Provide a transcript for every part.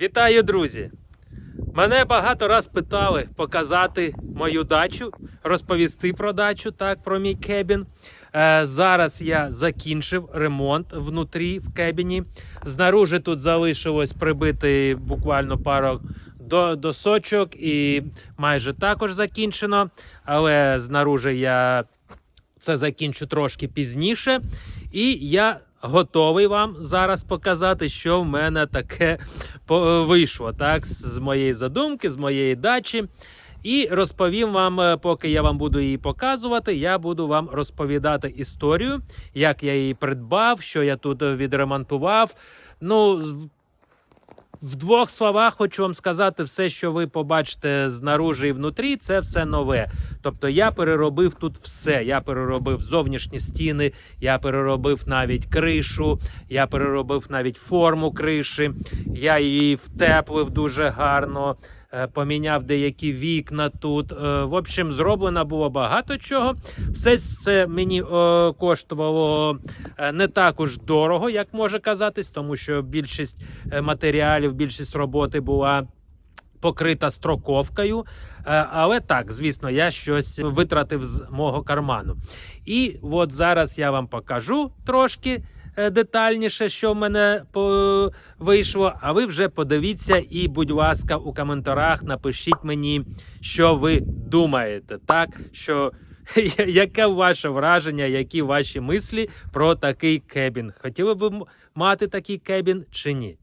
Вітаю, друзі! Мене багато раз питали показати мою дачу, розповісти про дачу, так, про мій кебін. Е, зараз я закінчив ремонт внутрі в кебіні. Знаружи тут залишилось прибити буквально пару до, досочок і майже також закінчено. Але знаружи я це закінчу трошки пізніше. І я готовий вам зараз показати, що в мене таке по- вийшло так, з моєї задумки, з моєї дачі. І розповім вам, е, поки я вам буду її показувати, я буду вам розповідати історію, як я її придбав, що я тут е, відремонтував. Ну, в двох словах хочу вам сказати, все, що ви побачите знаружи і внутрі, це все нове. Тобто я переробив тут все. Я переробив зовнішні стіни, я переробив навіть кришу, я переробив навіть форму криші, я її втеплив дуже гарно. Е, Поміняв деякі вікна тут. Е, В общем, зроблено було багато чого. Все це мені е, коштувало не так уж дорого, як може казатись, тому що більшість матеріалів, більшість роботи була покрита строковкою. Але так, звісно, я щось витратив з мого карману. І от зараз я вам покажу трошки детальніше, що в мене вийшло. А ви вже подивіться і, будь ласка, у коментарях напишіть мені, що ви думаєте, так? Що Яке ваше враження, які ваші мислі про такий кебін? Хотіли б мати такий кебін чи ні?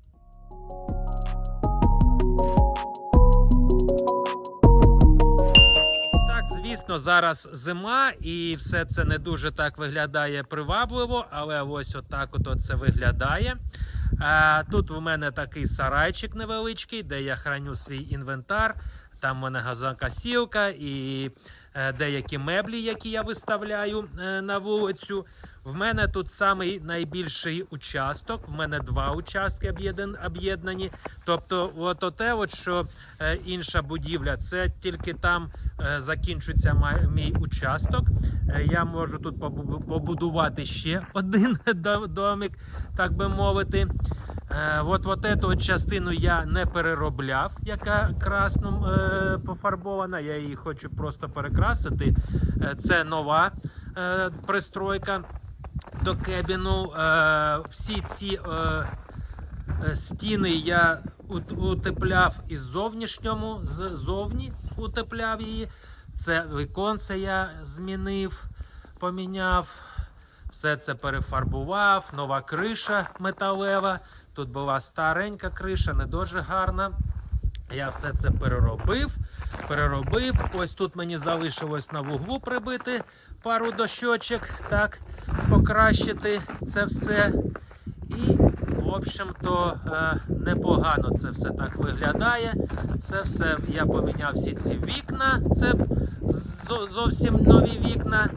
Звісно, зараз зима, і все це не дуже так виглядає привабливо, але ось отак от це виглядає. Тут в мене такий сарайчик невеличкий, де я храню свій інвентар. Там в мене газонкосілка і е, деякі меблі, які я виставляю е, на вулицю. В мене тут самий найбільший участок. В мене два участки об'єднані. Тобто, от оте, от що е, інша будівля, це тільки там е, закінчується ма- мій участок. Е, я можу тут побудувати ще один домик, так би мовити. Е, от, от частину я не переробляв, яка красним е, пофарбована. Я її хочу просто перекрасити. Е, це нова е, пристройка до кебіну. Е, всі ці е, е, стіни я утепляв із зовнішньому, ззовні утепляв її. Це віконце я змінив, поміняв. Все це перефарбував, нова криша металева. Тут була старенька криша, не дуже гарна. Я все це переробив, переробив. Ось тут мені залишилось на вуглу прибити пару дощочок, так, покращити це все. І, в общем-то, е, непогано це все так виглядає. Це все я поміняв всі ці вікна. Це зовсім нові вікна.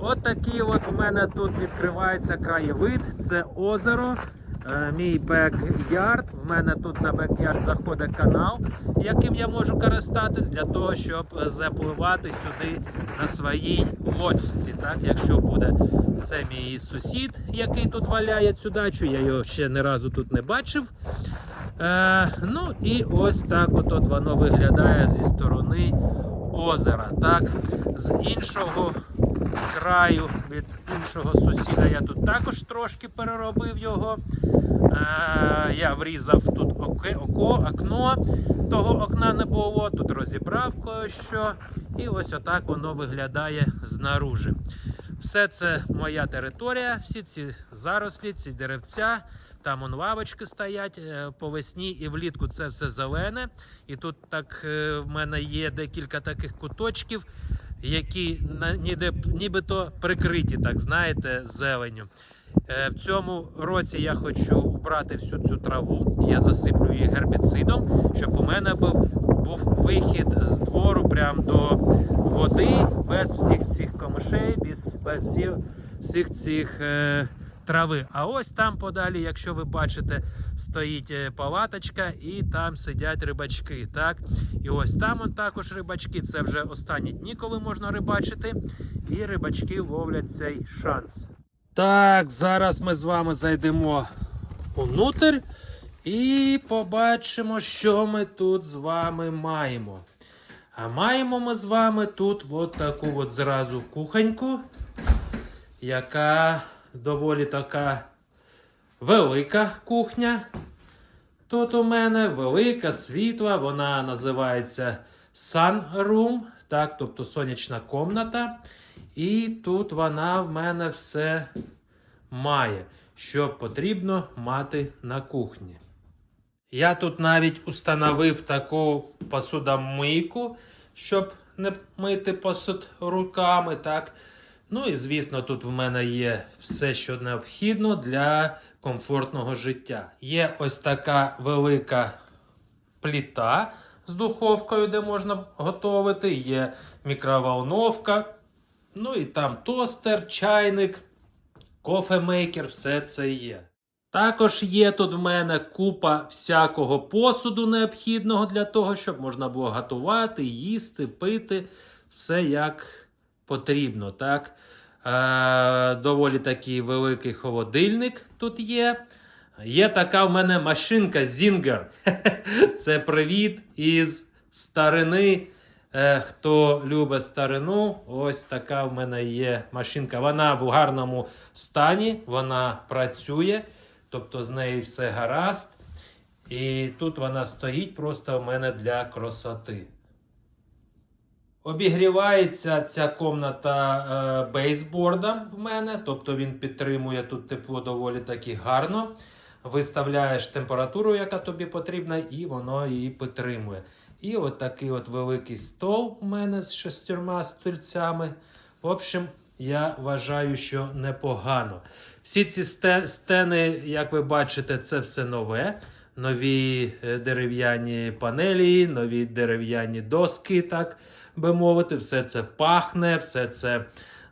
От от у мене тут відкривається краєвид. Це озеро. Е, Мій бек-ярд. В мене тут на бек-ярд заходить канал, яким я можу користатись для того, щоб е, запливати сюди на своїй лодці. Так, якщо буде це мій сусід, який тут валяє цю дачу. Я його ще ні разу тут не бачив. Е, ну і ось так от воно виглядає зі сторони озера. Так, з іншого краю від іншого сусіда я тут також трошки переробив його. Е, я врізав тут око, окно. Того окна не було, тут розібрав кое-що. І ось отак воно виглядає знаружи. Все це моя територія, всі ці зарослі, ці деревця. Там он лавочки стоять е, по весні і влітку це все зелене. І тут так е, в мене є декілька таких куточків, які ніде, нібито прикриті, так знаєте, зеленню. Е, В цьому році я хочу убрати всю цю траву. Я засиплю її гербіцидом, щоб у мене був, був вихід з двору прямо до води без всіх цих комишей, без, без всіх цих е, трави. А ось там подалі, якщо ви бачите, стоїть е, палаточка і там сидять рибачки. Так? І ось там он також рибачки. Це вже останні дні, коли можна рибачити. І рибачки ловлять цей шанс. Так, зараз ми з вами зайдемо внутрь І побачимо, що ми тут з вами маємо. А маємо ми з вами тут от таку от зразу кухоньку, яка доволі така велика кухня. Тут у мене велика світла, вона називається Sunroom, так, тобто сонячна комната. І тут вона в мене все має, що потрібно мати на кухні. Я тут навіть установив таку посудомийку, щоб не мити посуд руками. так. Ну і звісно, тут в мене є все, що необхідно для комфортного життя. Є ось така велика пліта з духовкою, де можна готувати, є мікроволновка, ну і там тостер, чайник, кофемейкер, все це є. Також є тут в мене купа всякого посуду необхідного для того, щоб можна було готувати, їсти, пити, все як потрібно. так. Е, доволі такий великий холодильник тут є. Є така в мене машинка Zinger. Це привіт із старини. Е, хто любить старину, ось така в мене є машинка. Вона в гарному стані, вона працює, тобто з нею все гаразд. І тут вона стоїть просто в мене для красоти. Обігрівається ця комната е, бейсбордом в мене, тобто він підтримує тут тепло доволі таки гарно. Виставляєш температуру, яка тобі потрібна, і воно її підтримує. І от такий от великий стол у мене з шестьма стільцями. В общем, я вважаю, що непогано. Всі ці стени, як ви бачите, це все нове. Нові е, дерев'яні панелі, нові дерев'яні доски, так би мовити, все це пахне, все це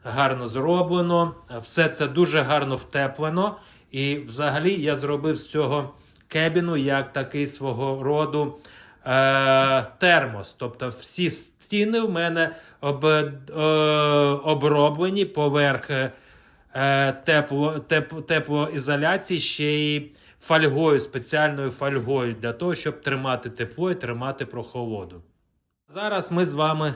гарно зроблено, все це дуже гарно втеплено. І взагалі я зробив з цього кебіну як такий свого роду е, термос. Тобто всі стіни в мене об, е, оброблені поверх е, тепло, теп, теплоізоляції ще й фольгою, спеціальною фольгою для того, щоб тримати тепло і тримати прохолоду. Зараз ми з вами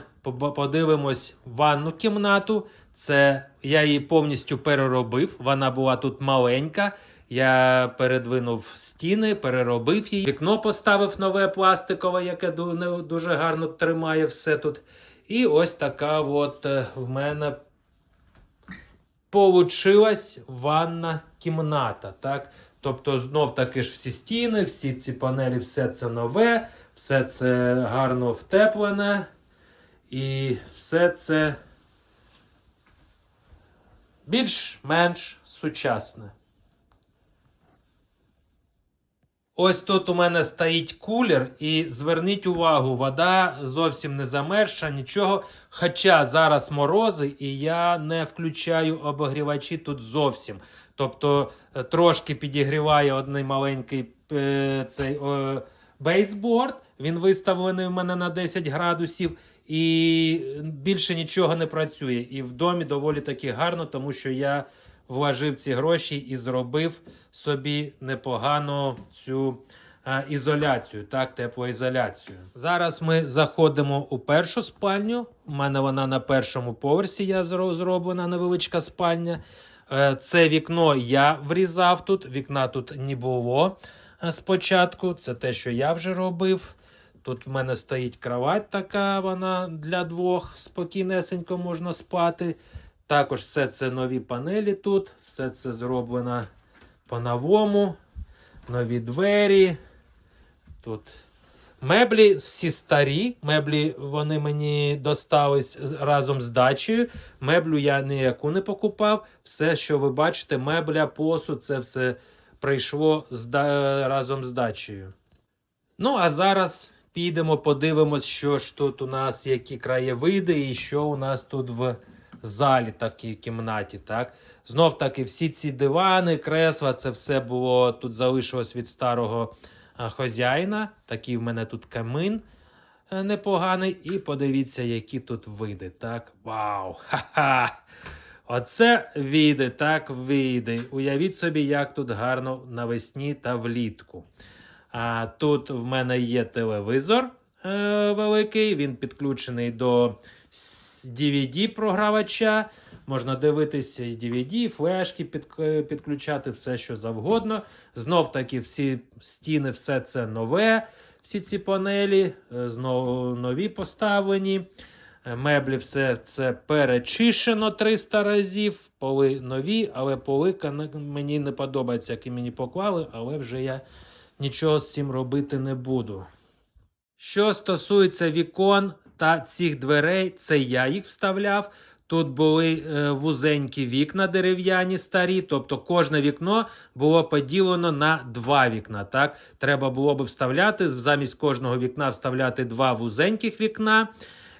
подивимось ванну кімнату. Це я її повністю переробив. Вона була тут маленька. Я передвинув стіни, переробив її. Вікно поставив нове пластикове, яке дуже гарно тримає все тут. І ось така от е, в мене получилась ванна кімната. Так? Тобто, знов таки ж всі стіни, всі ці панелі, все це нове, все це гарно втеплене. І все це більш-менш сучасне. Ось тут у мене стоїть кулер, і зверніть увагу, вода зовсім не замерзша, нічого. Хоча зараз морози, і я не включаю обогрівачі тут зовсім. Тобто е, трошки підігріває один маленький е, цей е, бейсборд. Він виставлений у мене на 10 градусів. І більше нічого не працює. І в домі доволі таки гарно, тому що я вложив ці гроші і зробив собі непогану цю е, ізоляцію, так, теплоізоляцію. Зараз ми заходимо у першу спальню. У мене вона на першому поверсі я зроблена невеличка спальня. Е, Це вікно я врізав тут. Вікна тут не було спочатку. Це те, що я вже робив. Тут в мене стоїть кровать така, вона для двох спокійнесенько можна спати. Також все це нові панелі тут, все це зроблено по-новому. Нові двері. Тут меблі всі старі. Меблі вони мені достались разом з дачею. Меблю я ніяку не покупав. Все, що ви бачите, мебля, посуд, це все прийшло з разом з дачею. Ну, а зараз підемо, подивимось, що ж тут у нас, які краєвиди, і що у нас тут в залі, такій кімнаті. Так? Знов таки, всі ці дивани, кресла, це все було тут залишилось від старого а, хазяїна. Такий в мене тут камин е, непоганий. І подивіться, які тут види. Так? Вау! Ха-ха! Оце види, так види. Уявіть собі, як тут гарно навесні та влітку. А тут в мене є телевізор е, великий, він підключений до DVD-програвача. Можна дивитися DVD, флешки під, підключати, все що завгодно. Знов таки, всі стіни, все це нове, всі ці панелі, е, знову нові поставлені. Е, Меблі все це перечищено 300 разів. Поли нові, але полика мені не подобається, які мені поклали, але вже я нічого з цим робити не буду. Що стосується вікон та цих дверей, це я їх вставляв. Тут були е, вузенькі вікна дерев'яні старі, тобто кожне вікно було поділено на два вікна. Так? Треба було би вставляти, замість кожного вікна вставляти два вузеньких вікна.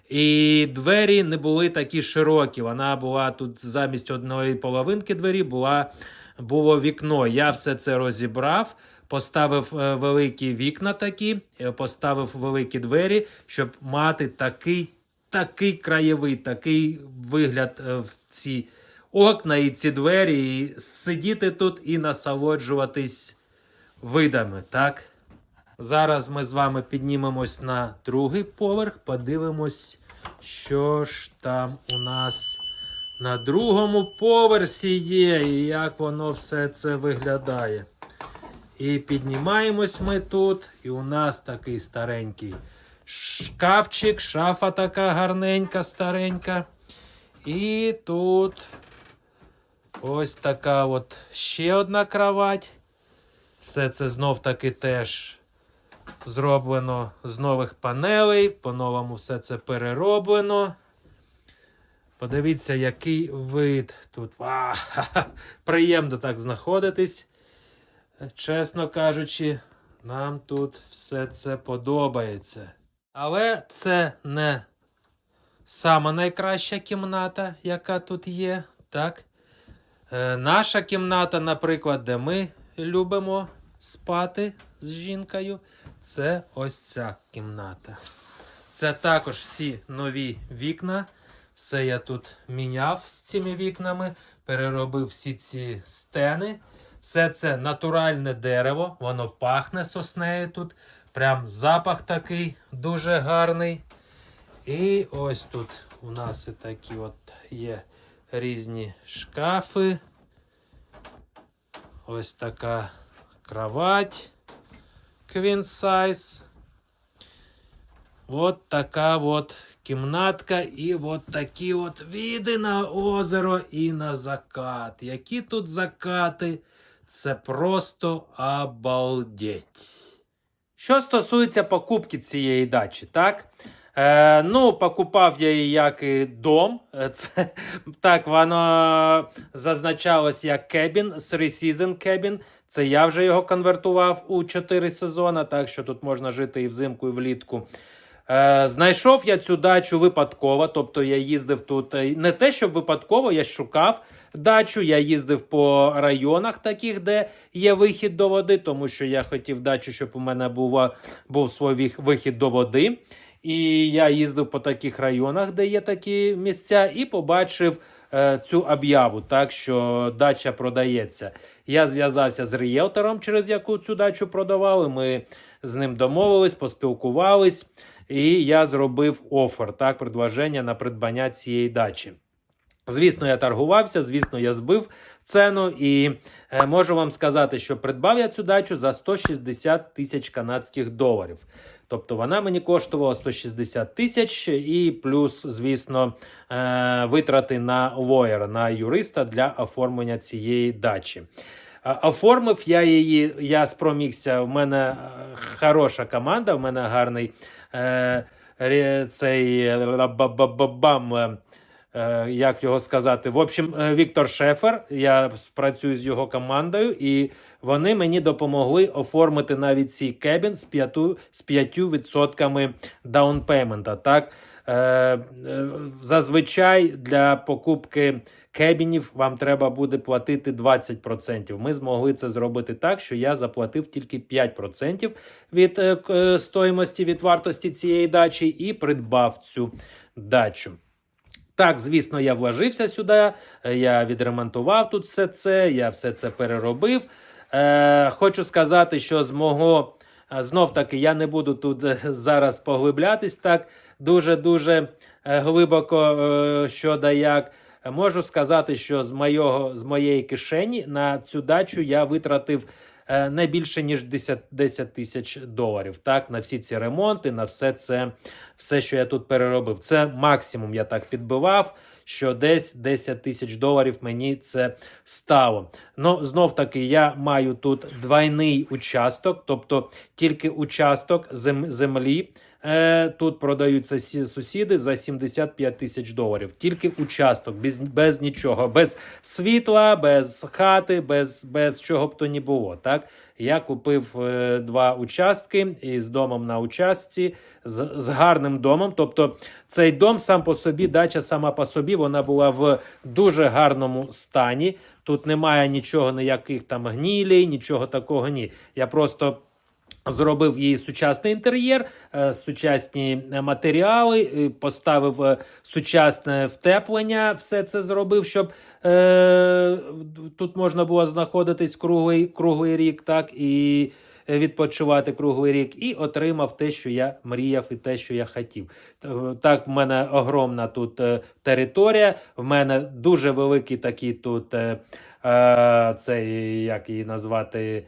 І двері не були такі широкі. Вона була тут замість одної половинки двері була, було вікно. Я все це розібрав, поставив е, великі вікна такі, е, поставив великі двері, щоб мати такий, такий краєвий, такий вигляд е, в ці окна і ці двері, і сидіти тут і насолоджуватись видами. так? Зараз ми з вами піднімемось на другий поверх, подивимось, що ж там у нас на другому поверсі є, і як воно все це виглядає. І піднімаємось ми тут, і у нас такий старенький шкафчик, шафа така гарненька, старенька. І тут ось така от ще одна кровать. Все це знов таки теж зроблено з нових панелей, по-новому все це перероблено. Подивіться, який вид тут. А, приємно так знаходитись. Чесно кажучи, нам тут все це подобається. Але це не сама найкраща кімната, яка тут є. Так? Е, наша кімната, наприклад, де ми любимо спати з жінкою, це ось ця кімната. Це також всі нові вікна. Все я тут міняв з цими вікнами, переробив всі ці стени. Все це натуральне дерево, воно пахне соснею тут. Прям запах такий дуже гарний. І ось тут у нас і такі от є різні шкафи. Ось така кровать queen size. Вот така вот кімнатка і от такі от види на озеро і на закат. Які тут закати? Це просто обалдеть. Що стосується покупки цієї дачі, так? Е, ну, покупав я її як і дом. Е, Це, так, воно зазначалось як кебін, 3 season cabin. Це я вже його конвертував у 4 сезони, так що тут можна жити і взимку, і влітку. Е, знайшов я цю дачу випадково, тобто я їздив тут е, не те, щоб випадково, я шукав дачу. Я їздив по районах таких, де є вихід до води, тому що я хотів дачу, щоб у мене був, був свій вихід до води. І я їздив по таких районах, де є такі місця, і побачив е, цю об'яву, так що дача продається. Я зв'язався з рієлтором, через яку цю дачу продавали. Ми з ним домовились, поспілкувались, і я зробив офер, так, предложення на придбання цієї дачі. Звісно, я торгувався, звісно, я збив ціну і е, можу вам сказати, що придбав я цю дачу за 160 тисяч канадських доларів. Тобто вона мені коштувала 160 тисяч і плюс, звісно, е, витрати на лоєра, на юриста для оформлення цієї дачі. Е, Оформив я її, я спромігся. В мене хороша команда, в мене гарний цей е, як його сказати. В общем, е, Віктор Шефер. Я працюю з його командою, і вони мені допомогли оформити навіть цей кебін з 5, з 5% даунпеймента. Так? Е, е, зазвичай для покупки кебінів вам треба буде платити 20%. Ми змогли це зробити так, що я заплатив тільки 5% від е, е, стоїмості від вартості цієї дачі і придбав цю дачу. Так, звісно, я вложився сюди, е, я відремонтував тут все це, я все це переробив. Е, хочу сказати, що з мого Знов таки, я не буду тут е, зараз поглиблятись так дуже-дуже е, глибоко е, що да як. Можу сказати, що з, моєго, з моєї кишені на цю дачу я витратив е, не більше ніж 10, 10 тисяч доларів. Так, на всі ці ремонти, на все це, все, що я тут переробив. Це максимум я так підбивав. Що десь 10 тисяч доларів мені це стало. Ну, знов таки, я маю тут двойний участок, тобто тільки участок зем, землі. Е, тут продаються сі- сусіди за 75 тисяч доларів. Тільки участок, без, без нічого, без світла, без хати, без, без чого б то ні було. Так? Я купив е, два участки із домом на участці, з, з гарним домом. Тобто цей дом сам по собі, дача сама по собі, вона була в дуже гарному стані. Тут немає нічого, ніяких там гнілей, нічого такого ні. Я просто. Зробив їй сучасний інтер'єр, е, сучасні е, матеріали, поставив е, сучасне втеплення. Все це зробив, щоб е, тут можна було знаходитись круглий, круглий рік, так і відпочивати круглий рік, і отримав те, що я мріяв, і те, що я хотів. Так, в мене огромна тут територія. В мене дуже великий такий тут е, як її назвати.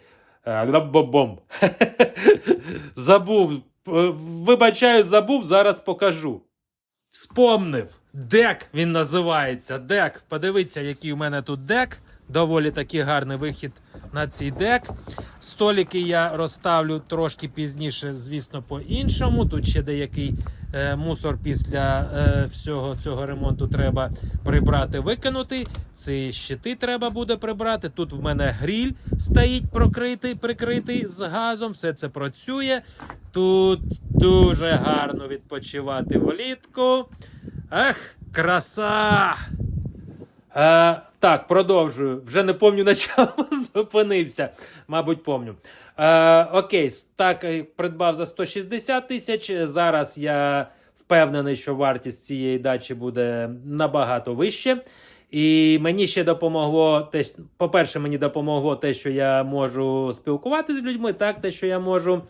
Е. Забув. Е, Вибачаю, забув, зараз покажу. Вспомнив. Дек він називається. Дек. Подивіться, який у мене тут дек. Доволі таки гарний вихід на цей дек. Столики я розставлю трошки пізніше, звісно, по-іншому. Тут ще деякий е, мусор після е, всього цього ремонту треба прибрати, викинути. Ці щити треба буде прибрати. Тут в мене гріль стоїть прокритий, прикритий з газом. Все це працює. Тут дуже гарно відпочивати влітку. Ех, краса! Е, так, продовжую. Вже не пам'ятаю, на чому зупинився. Мабуть, пам'ятаю. Е, окей, так е, придбав за 160 тисяч. Зараз я впевнений, що вартість цієї дачі буде набагато вище. І мені ще допомогло те, по-перше, мені допомогло те, що я можу спілкуватися з людьми, так, те, що я можу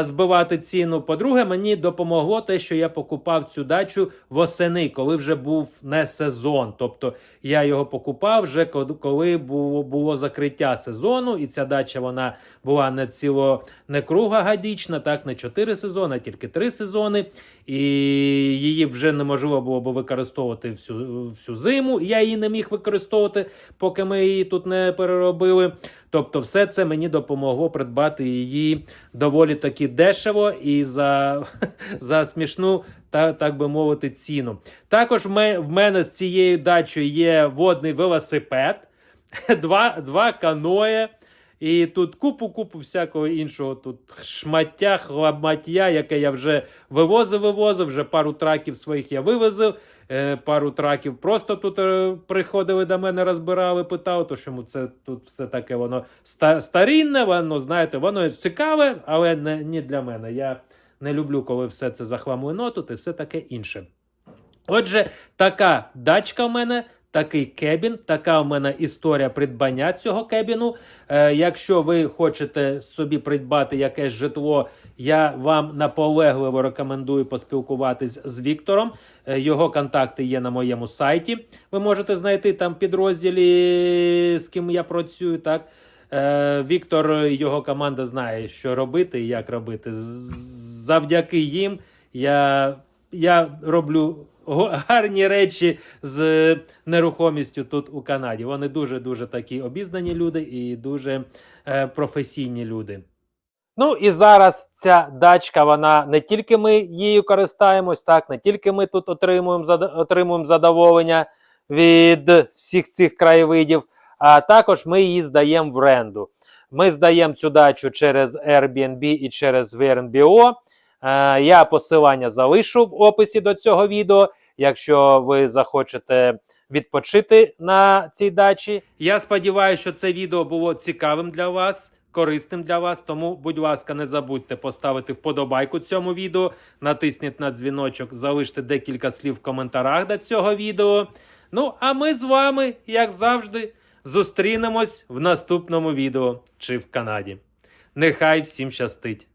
збивати ціну. По-друге, мені допомогло те, що я покупав цю дачу восени, коли вже був не сезон. Тобто я його покупав вже коли було, було закриття сезону, і ця дача вона була не ціло не круглогодічна, так не 4 сезони, а тільки 3 сезони. І її вже неможливо було б використовувати всю, всю зиму. Я її не міг використовувати, поки ми її тут не переробили. Тобто, все це мені допомогло придбати її доволі таки дешево і за, за смішну, та, так би мовити, ціну. Також в мене з цією дачею є водний велосипед, два, два каное. І тут купу-купу всякого іншого тут шмаття, хламаття, яке я вже вивозив, вивозив, вже пару траків своїх я вивезив, е, пару траків просто тут е, приходили до мене, розбирали, питали, то чому це тут все таке воно ста- старінне, воно, знаєте, воно цікаве, але не, не для мене. Я не люблю, коли все це захламлено тут і все таке інше. Отже, така дачка в мене, такий кебін, така в мене історія придбання цього кебіну. Е, якщо ви хочете собі придбати якесь житло, я вам наполегливо рекомендую поспілкуватись з Віктором. Е, його контакти є на моєму сайті. Ви можете знайти там підрозділі, з ким я працюю. Так. Е, Віктор, і його команда знає, що робити і як робити. Завдяки їм я, я роблю гарні речі з нерухомістю тут у Канаді. Вони дуже дуже такі обізнані люди і дуже е, професійні люди. Ну і зараз ця дачка, вона не тільки ми її користаємось, так, не тільки ми тут отримуємо, отримуємо задоволення від всіх цих краєвидів, а також ми її здаємо в оренду. Ми здаємо цю дачу через Airbnb і через VRBO. Е, Я посилання залишу в описі до цього відео. Якщо ви захочете відпочити на цій дачі. Я сподіваюся, що це відео було цікавим для вас, корисним для вас. Тому, будь ласка, не забудьте поставити вподобайку цьому відео, натисніть на дзвіночок, залиште декілька слів в коментарях до цього відео. Ну, а ми з вами, як завжди, зустрінемось в наступному відео чи в Канаді. Нехай всім щастить!